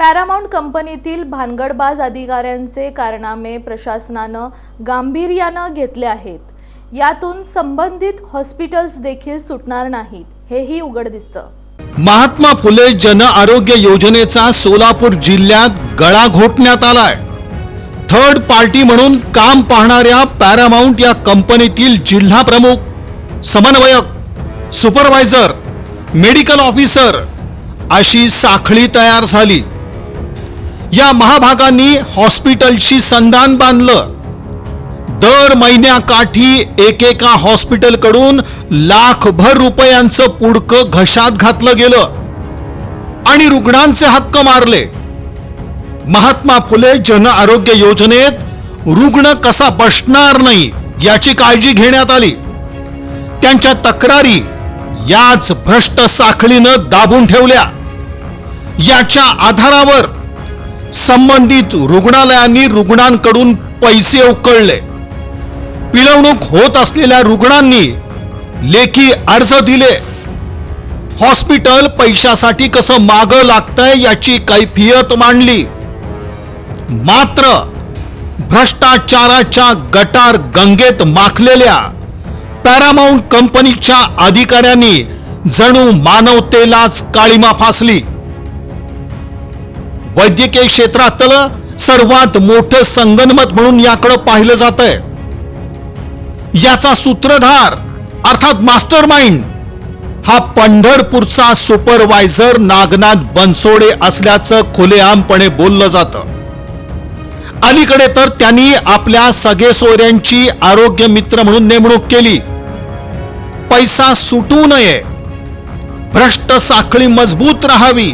Paramount कंपनीतील भानगडबाज अधिकाऱ्यांचे कारनामे प्रशासनानं गांभीर्यानं घेतले आहेत. यातून संबंधित हॉस्पिटल्स देखील सुटणार नाहीत. हेही उघड दिसतं. महात्मा फुले जन आरोग्य योजनेचा सोलापूर जिल्ह्यात गळा घोटण्यात आलाय. थर्ड पार्टी म्हणून काम पाहणाऱ्या पॅरामाऊंट या कंपनीतील जिल्हा प्रमुख समन्वयक सुपरवायझर मेडिकल ऑफिसर अशी साखळी तयार झाली. या महाभागांनी हॉस्पिटलशी संधान बांधलं. दर महिन्याकाठी एकेका हॉस्पिटलकडून लाखभर रुपयांचं पुडकं घशात घातलं गेलं आणि रुग्णांचे हक्क मारले. महात्मा फुले जन आरोग्य योजनेत रुग्ण कसा बसणार नाही याची काळजी घेण्यात आली. त्यांच्या तक्रारी याच भ्रष्ट साखळीनं दाबून ठेवल्या. याच्या आधारावर संबंधित रुग्णालयांनी रुग्णांकडून पैसे उकळले. पिळवणूक होत असलेल्या रुग्णांनी लेखी अर्ज दिले. हॉस्पिटल पैशासाठी कसं माग लागतंय याची कैफियत मांडली. मात्र भ्रष्टाचाराच्या गटार गंगेत माखलेल्या पॅरामाऊंट कंपनीच्या अधिकाऱ्यांनी जणू मानवतेलाच काळीमा फासली. वैद्यकीय क्षेत्रातलं सर्वात मोठं संगनमत म्हणून याकडं पाहिलं जात आहे याचा सूत्रधार अर्थात मास्टर माइंड हा पंढरपूरचा सुपरवायझर नागनाथ बनसोडे असल्याचं खुलेआमपणे बोललं जातं. अलीकडे तर त्यांनी आपल्या सगळे सोयऱ्यांची आरोग्य मित्र म्हणून नेमणूक केली. पैसा सुटू नये. भ्रष्ट साखळी मजबूत राहावी.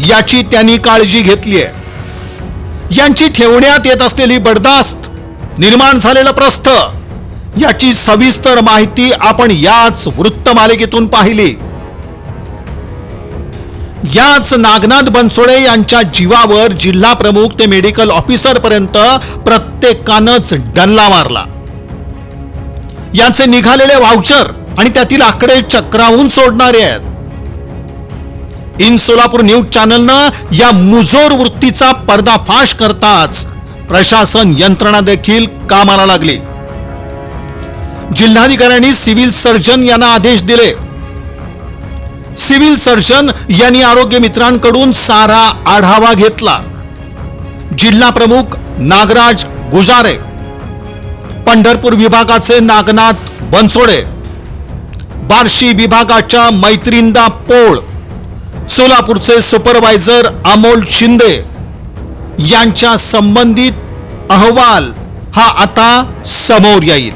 याची त्यांनी काळजी घेतली आहे. यांची ठेवण्यात येत असलेली बडदास्त निर्माण झालेलं प्रस्थ याची सविस्तर माहिती आपण याच वृत्तमालिकेतून पाहिली. याच नागनाथ बनसोडे यांच्या जीवावर जिल्हा प्रमुख ते मेडिकल ऑफिसर पर्यंत प्रत्येकानंच डल्ला मारला. याचे निघालेले वाउचर आणि त्यातील आकडे चक्रावून सोडणारे आहेत. इन सोलापूर न्यूज चॅनलनं या मुजोर वृत्तीचा पर्दाफाश करताच प्रशासन यंत्रणा देखील कामाला लागली. जिल्हाधिकाऱ्यांनी सिव्हिल सर्जन यांना आदेश दिले. सिव्हिल सर्जन यांनी आरोग्य मित्रांकडून सारा आढावा घेतला. जिल्हा प्रमुख नागराज गुजारे पंढरपूर विभागाचे नागनाथ बनसोडे बार्शी विभागाच्या मैत्रिंदा पोळ सोलापूरचे सुपरवायझर अमोल शिंदे यांच्या संबंधित अहवाल हा आता समोर येईल.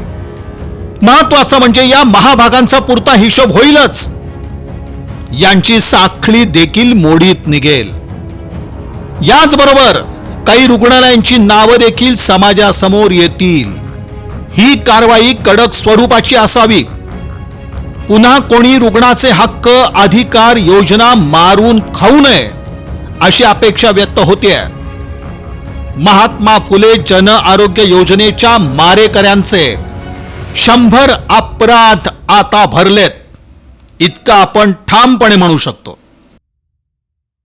महत्वाचं म्हणजे या महाभागांचा पुरता हिशोब होईलच. यांची साखळी देखील मोडीत निघेल. याचबरोबर काही रुग्णालयांची नावं देखील समाजासमोर येतील. ही कारवाई कडक स्वरूपाची असावी. पुन्हा कोणी रुग्णाचे हक्क अधिकार योजना मारून खाऊ नये अशी अपेक्षा व्यक्त होते महात्मा फुले जन आरोग्य योजनेच्या मारेकऱ्यांचे शंभर अपराध आता भरलेत. इतका आपण ठामपणे म्हणू शकतो.